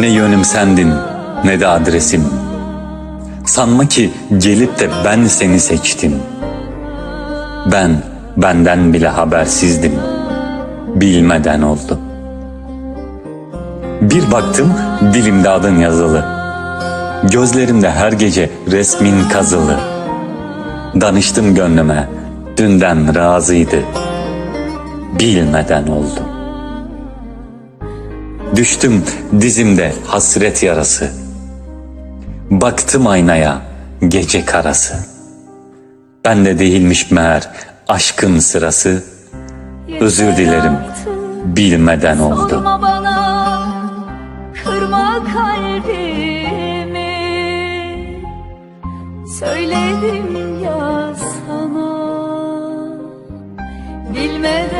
Ne yönüm sendin ne de adresim. Sanma ki gelip de ben seni seçtim. Ben benden bile habersizdim. Bilmeden oldu. Bir baktım dilimde adın yazılı. Gözlerimde her gece resmin kazılı. Danıştım gönlüme dünden razıydı. Bilmeden oldu. Düştüm dizimde hasret yarası. Baktım aynaya gece karası. Ben de değilmiş meğer aşkın sırası. Özür dilerim bilmeden oldu. Kırma kalbimi Söyledim ya sana Bilmeden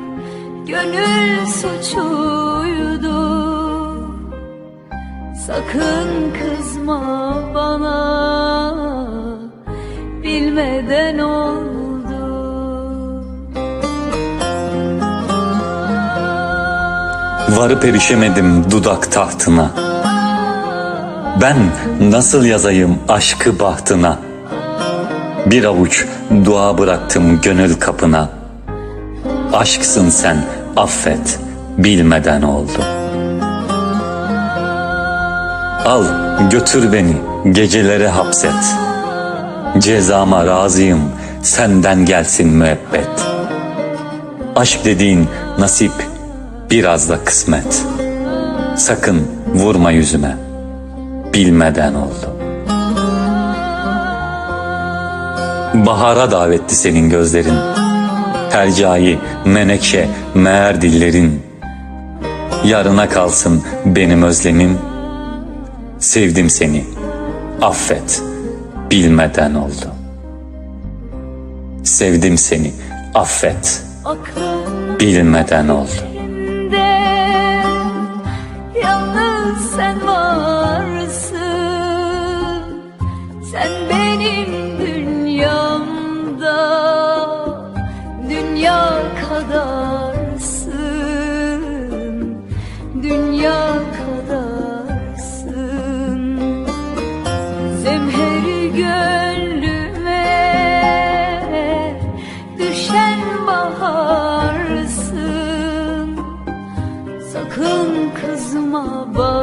Gönül suçuydu Sakın kızma bana Bilmeden oldu Varıp erişemedim dudak tahtına. Ben nasıl yazayım aşkı bahtına? Bir avuç dua bıraktım gönül kapına. Aşksın sen affet bilmeden oldu. Al götür beni gecelere hapset. Cezama razıyım senden gelsin müebbet. Aşk dediğin nasip biraz da kısmet. Sakın vurma yüzüme bilmeden oldu. Bahara davetli senin gözlerin. Tercai, menekşe, meğer dillerin. Yarına kalsın benim özlemim. Sevdim seni, affet, bilmeden oldu. Sevdim seni, affet, bilmeden oldu. Baharsın Sakın kızma bana